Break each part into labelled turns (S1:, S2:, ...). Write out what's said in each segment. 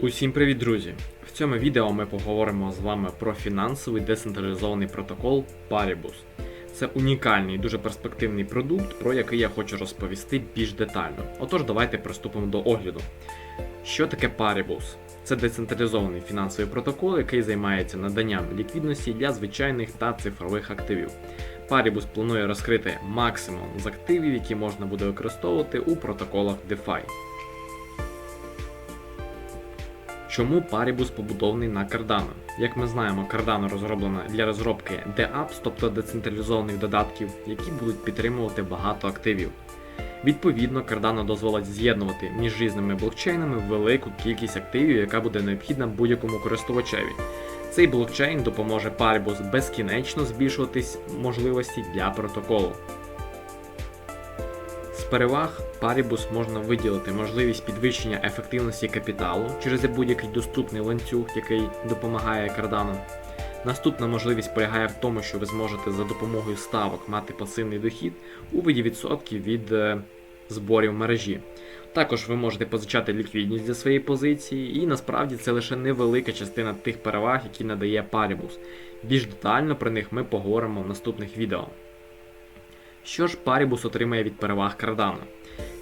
S1: Усім привіт, друзі! В цьому відео ми поговоримо з вами про фінансовий децентралізований протокол Paribus. Це унікальний, дуже перспективний продукт, про який я хочу розповісти більш детально. Отож, давайте приступимо до огляду. Що таке Paribus? Це децентралізований фінансовий протокол, який займається наданням ліквідності для звичайних та цифрових активів. Paribus планує розкрити максимум з активів, які можна буде використовувати у протоколах DeFi. Чому Paribus побудований на Cardano? Як ми знаємо, Cardano розроблена для розробки DApps, тобто децентралізованих додатків, які будуть підтримувати багато активів. Відповідно, Cardano дозволить з'єднувати між різними блокчейнами велику кількість активів, яка буде необхідна будь-якому користувачеві. Цей блокчейн допоможе Paribus безкінечно збільшуватись можливості для протоколу. Переваг Paribus можна виділити можливість підвищення ефективності капіталу через будь-який доступний ланцюг, який допомагає Cardano. Наступна можливість полягає в тому, що ви зможете за допомогою ставок мати пасивний дохід у виді відсотків від е, зборів мережі. Також ви можете позичати ліквідність для своєї позиції, і насправді це лише невелика частина тих переваг, які надає Paribus. Більш детально про них ми поговоримо в наступних відео. Що ж Paribus отримає від переваг Cardano?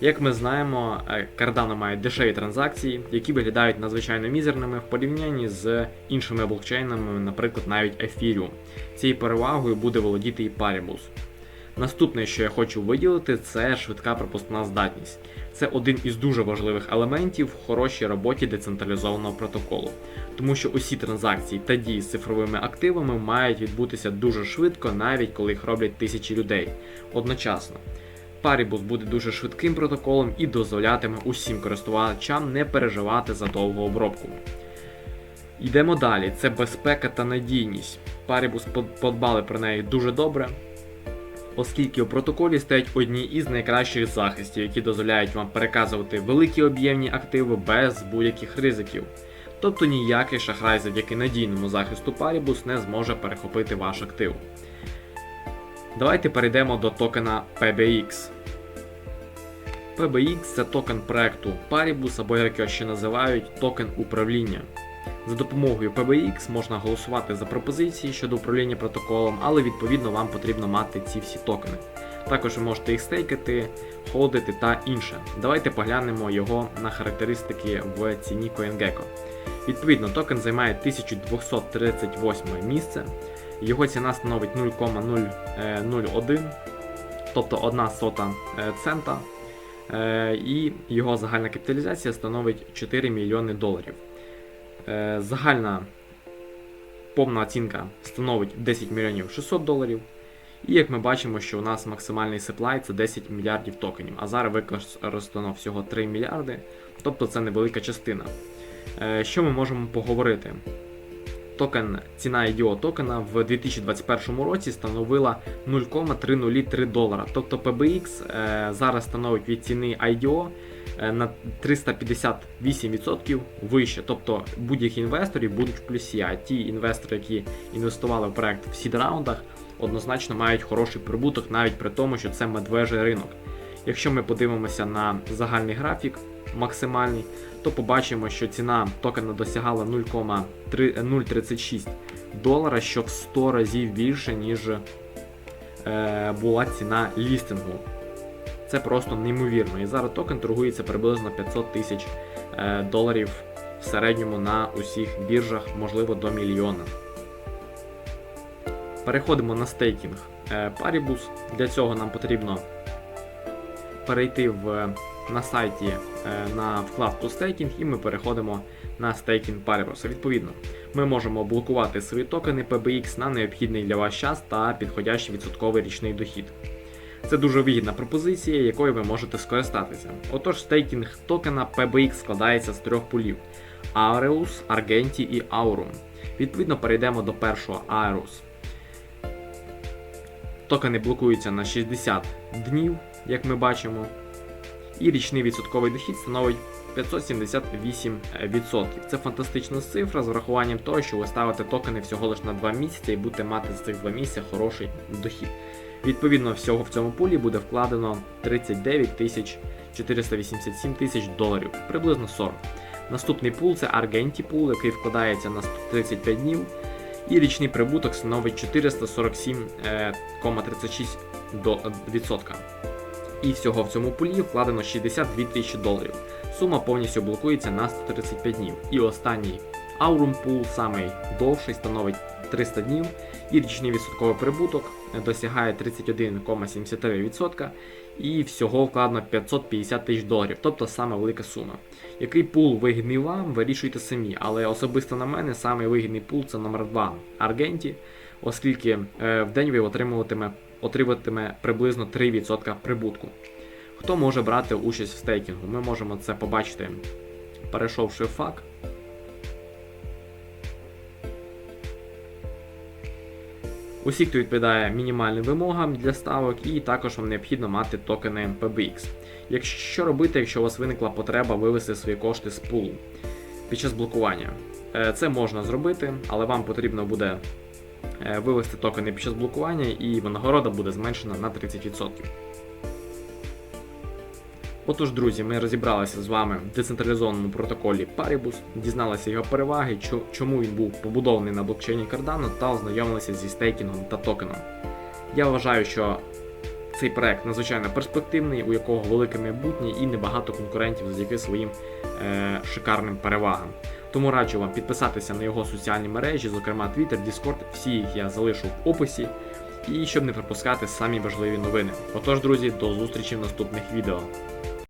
S1: Як ми знаємо, е, Cardano має дешеві транзакції, які виглядають надзвичайно мізерними в порівнянні з іншими блокчейнами, наприклад, навіть Ethereum. Цією перевагою буде володіти і Paribus. Наступне, що я хочу виділити, це швидка пропускна здатність. Це один із дуже важливих елементів в хорошій роботі децентралізованого протоколу, тому що усі транзакції та дії з цифровими активами мають відбутися дуже швидко, навіть коли їх роблять тисячі людей одночасно. Paribus буде дуже швидким протоколом і дозволятиме усім користувачам не переживати за довгу обробку. Йдемо далі, це безпека та надійність. Paribus подбали про неї дуже добре, оскільки у протоколі стоять одні із найкращих захистів, які дозволяють вам переказувати великі об'ємні активи без будь-яких ризиків. Тобто ніякий шахрай завдяки надійному захисту Paribus не зможе перехопити ваш актив. Давайте перейдемо до токена PBX. PBX це токен проекту Paribus, або як його ще називають токен управління. За допомогою PBX можна голосувати за пропозиції щодо управління протоколом, але відповідно вам потрібно мати ці всі токени. Також ви можете їх стейкати, холдити та інше. Давайте поглянемо його на характеристики в ціні CoinGecko. Відповідно, токен займає 1238 місце. Його ціна становить 0,001, тобто 1 сота е, цента. Е, І його загальна капіталізація становить 4 мільйони доларів. Е, Загальна повна оцінка становить 10 мільйонів 600 доларів. І як ми бачимо, що у нас максимальний supply це 10 мільярдів токенів, а зараз використано всього 3 мільярди, тобто це невелика частина. Е, Що ми можемо поговорити? Токен, ціна IDO токена в 2021 році становила 0,303 долара. Тобто PBX е, зараз становить від ціни IDO на 358% вище. Тобто будь-які інвестори будуть в плюсі, а ті інвестори, які інвестували в проект в сід раундах, однозначно мають хороший прибуток, навіть при тому, що це медвежий ринок. Якщо ми подивимося на загальний графік максимальний, то побачимо, що ціна токена досягала 0,36 долара, що в 100 разів більше, ніж е, була ціна лістингу. Це просто неймовірно. І зараз токен торгується приблизно 500 тисяч е, доларів в середньому на усіх біржах, можливо, до мільйона. Переходимо на стейкінг е, Paribus. Для цього нам потрібно перейти в, на сайті е, на вкладку стейкінг і ми переходимо на стейкінг Paribus. Відповідно, ми можемо блокувати свої токени PBX на необхідний для вас час та підходящий відсотковий річний дохід. Це дуже вигідна пропозиція, якою ви можете скористатися. Отож, стейкінг токена PBX складається з трьох пулів: Aureus, Argenti і Aurum. Відповідно, перейдемо до першого Aarus. Токени блокуються на 60 днів, як ми бачимо. І річний відсотковий дохід становить 578%. Це фантастична цифра з врахуванням того, що ви ставите токени всього лише на 2 місяці і будете мати з цих 2 місяці хороший дохід. Відповідно, всього в цьому пулі буде вкладено 39 тисяч 487 тисяч доларів, приблизно 40. Наступний пул це Argenti пул, який вкладається на 135 днів. І річний прибуток становить 447,36 до- е. І всього в цьому пулі вкладено 62 тисячі доларів. Сума повністю блокується на 135 днів. І останній Aurum Pool, самий довший, становить 300 днів, і річний відсотковий прибуток досягає 31,73%, і всього вкладено 550 тисяч доларів, тобто саме велика сума. Який пул вигідний вам, вирішуйте самі, але особисто на мене самий вигідний пул це номер 2 Аргенті, оскільки е, в день ви отримуватиме, отримуватиме приблизно 3% прибутку. Хто може брати участь в стейкінгу? Ми можемо це побачити, перейшовши в фак. Усі, хто відповідає мінімальним вимогам для ставок, і також вам необхідно мати токени PBX. Якщо робити, якщо у вас виникла потреба вивести свої кошти з пулу під час блокування? Е, Це можна зробити, але вам потрібно буде е, вивести токени під час блокування, і винагорода буде зменшена на 30%. Отож, друзі, ми розібралися з вами в децентралізованому протоколі Paribus, дізналися його переваги, чому він був побудований на блокчейні Cardano та ознайомилися зі стейкінгом та токеном. Я вважаю, що цей проект надзвичайно перспективний, у якого велике майбутнє і небагато конкурентів завдяки своїм е, шикарним перевагам. Тому раджу вам підписатися на його соціальні мережі, зокрема Twitter, Discord, всі їх я залишу в описі. І щоб не пропускати самі важливі новини. Отож, друзі, до зустрічі в наступних відео.